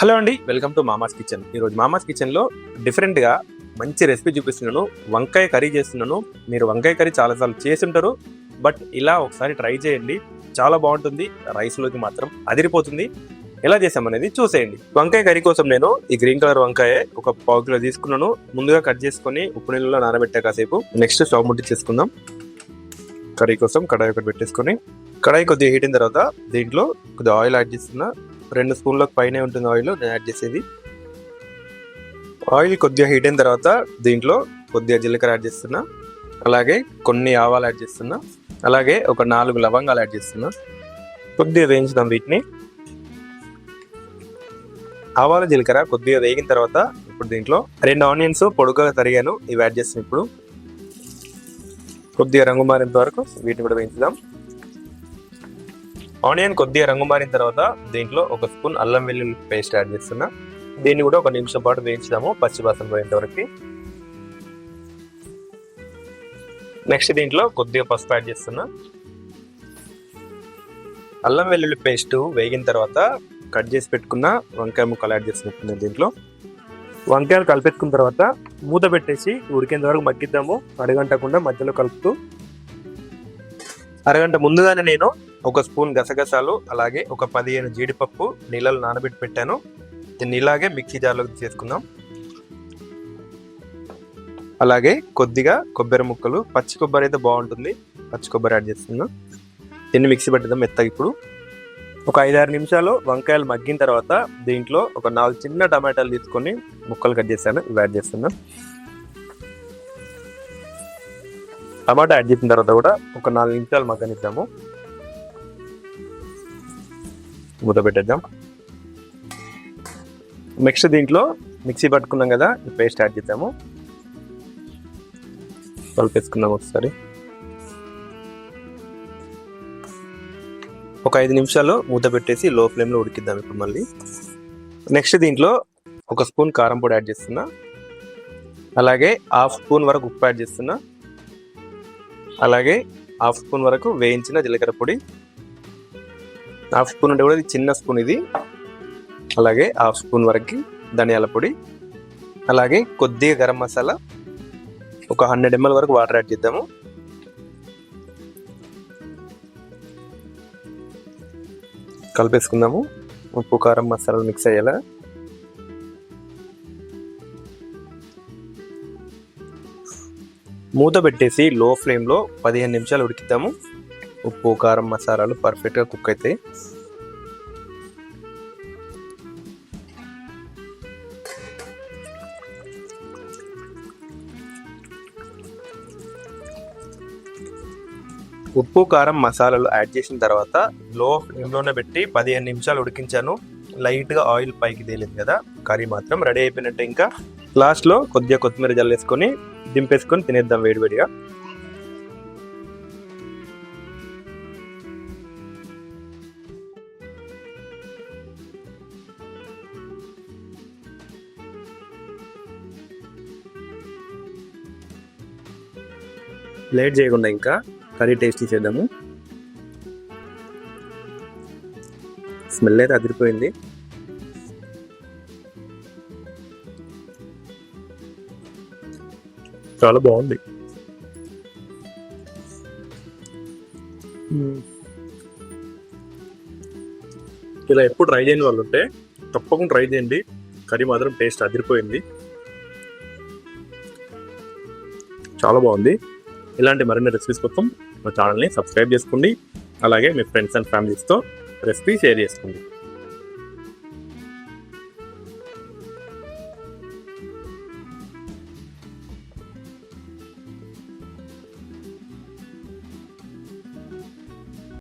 Hello అండి welcome to మామాస్ kitchen. ఈరోజు మామాస్ కిచెన్లో డిఫరెంట్గా మంచి రెసిపీ చూపిస్తున్నాను. వంకాయ కర్రీ చేస్తున్నాను. మీరు వంకాయ కర్రీ చాలాసార్లు చేసి ఉంటారు బట్ ఇలా ఒకసారి ట్రై చేయండి. చాలా బాగుంటుంది. రైస్లోకి మాత్రం అదిరిపోతుంది. ఎలా చేసామనేది చూసేయండి. వంకాయ కర్రీ కోసం నేను ఈ గ్రీన్ కలర్ వంకాయ ఒక పావు కిలో తీసుకున్నాను. ముందుగా కట్ చేసుకొని ఉప్పు నీళ్ళలో నానబెట్టా కాసేపు నెక్స్ట్ స్టవ్ ముట్టి చేసుకుందాం. కర్రీ కోసం కడాయి ఒకటి పెట్టేసుకొని కడాయి కొద్దిగా హీట్ అయిన తర్వాత దీంట్లో కొద్దిగా ఆయిల్ యాడ్ చేస్తున్నా. రెండు స్పూన్లకు పైనే ఉంటుంది ఆయిల్ నేను యాడ్ చేసేది. ఆయిల్ కొద్దిగా హీట్ అయిన తర్వాత దీంట్లో కొద్దిగా జీలకర్ర యాడ్ చేస్తున్నా. అలాగే కొన్ని ఆవాలు యాడ్ చేస్తున్నా. అలాగే ఒక నాలుగు లవంగాలు యాడ్ చేస్తున్నా. కొద్దిగా వేయించుదాం వీటిని. ఆవాల జీలకర్ర కొద్దిగా వేగిన తర్వాత ఇప్పుడు దీంట్లో రెండు ఆనియన్స్ పొడుగుగా తరిగాను. ఇవి యాడ్ చేస్తాను ఇప్పుడు. కొద్దిగా రంగు మారేంత వరకు వీటిని కూడా వేయించుదాం. ఆనియన్ కొద్దిగా రంగు మారిన తర్వాత దీంట్లో ఒక స్పూన్ అల్లం వెల్లుల్లి పేస్ట్ యాడ్ చేస్తున్నా. దీన్ని కూడా ఒక నిమిషం పాటు వేయించుదాము పచ్చివాసన పోయేంత వరకు. నెక్స్ట్ దీంట్లో కొద్దిగా పసుపు యాడ్ చేస్తున్నా. అల్లం వెల్లుల్లి పేస్ట్ వేగిన తర్వాత కట్ చేసి పెట్టుకున్న వంకాయ ముక్కలు యాడ్ చేస్తున్నట్టుంది దీంట్లో. వంకాయలు కలిపెట్టుకున్న తర్వాత మూత పెట్టేసి ఉడికేంత వరకు మగ్గిద్దాము. అరగంటకుండా మధ్యలో కలుపుతూ. అరగంట ముందుగానే నేను ఒక స్పూన్ గసగసాలు అలాగే ఒక పదిహేను జీడిపప్పు నీళ్ళలో నానబెట్టి పెట్టాను. దీన్ని ఇలాగే మిక్సీ జార్లోకి చేసుకుందాం అలాగే కొద్దిగా కొబ్బరి ముక్కలు పచ్చి కొబ్బరి అయితే బాగుంటుంది. పచ్చి కొబ్బరి యాడ్ చేస్తున్నాం దీన్ని మిక్సీ పెట్టిద్దాం మెత్తగా ఇప్పుడు. ఒక ఐదారు నిమిషాలు వంకాయలు మగ్గిన తర్వాత దీంట్లో ఒక నాలుగు చిన్న టమాటాలు తీసుకొని ముక్కలు కట్ చేశాను. ఇవి యాడ్ చేస్తున్నాం టమాటా యాడ్ చేసిన తర్వాత కూడా ఒక నాలుగు నిమిషాలు మగ్గనిద్దాము. మూత పెట్టేద్దాం నెక్స్ట్ దీంట్లో మిక్సీ పట్టుకున్నాం కదా పేస్ట్ యాడ్ చేద్దాము. కలిపేసుకుందాం ఒకసారి. ఒక ఐదు నిమిషాలు మూత పెట్టేసి లో ఫ్లేమ్లో ఉడికిద్దాం ఇప్పుడు మళ్ళీ. నెక్స్ట్ దీంట్లో ఒక స్పూన్ కారం పొడి యాడ్ చేస్తున్నా. అలాగే హాఫ్ స్పూన్ వరకు ఉప్పు యాడ్ చేస్తున్నా. అలాగే హాఫ్ స్పూన్ వరకు వేయించిన జీలకర్ర పొడి. హాఫ్ స్పూన్ అంటే కూడా ఇది చిన్న స్పూన్ ఇది. అలాగే హాఫ్ స్పూన్ వరకు ధనియాల పొడి. అలాగే కొద్దిగా గరం మసాలా. ఒక హండ్రెడ్ ఎంఎల్ వరకు వాటర్ యాడ్ చేద్దాము. కలిపేసుకుందాము. ఉప్పు కారం మసాలాలు మిక్స్ అయ్యేలా. మూత పెట్టేసి లో ఫ్లేమ్లో పదిహేను నిమిషాలు ఉడికిద్దాము. ఉప్పు కారం మసాలాలు పర్ఫెక్ట్గా కుక్ అవుతాయి ఉప్పు కారం మసాలాలు యాడ్ చేసిన తర్వాత లో ఫ్లేమ్లోనే పెట్టి పదిహేను నిమిషాలు ఉడికించాను. లైట్గా ఆయిల్ పైకి తేలింది కదా కర్రీ మాత్రం రెడీ అయిపోయినట్టు ఇంకా. లాస్ట్లో కొద్దిగా కొత్తిమీర జల్లేసుకొని దింపేసుకొని తినేద్దాం వేడివేడిగా లేట్ చేయకుండా ఇంకా కర్రీ టేస్ట్ చేద్దాము స్మెల్ అయితే అదిరిపోయింది. చాలా బాగుంది. ఇలా ఎప్పుడు ట్రై చేయని వాళ్ళు ఉంటే తప్పకుండా ట్రై చేయండి. కర్రీ మాత్రం టేస్ట్ అదిరిపోయింది. చాలా బాగుంది. ఇలాంటి మరిన్ని రెసిపీస్ కోసం మా ఛానల్ని సబ్స్క్రైబ్ చేసుకోండి. అలాగే మీ ఫ్రెండ్స్ అండ్ ఫ్యామిలీస్తో రెసిపీ షేర్ చేసుకోండి.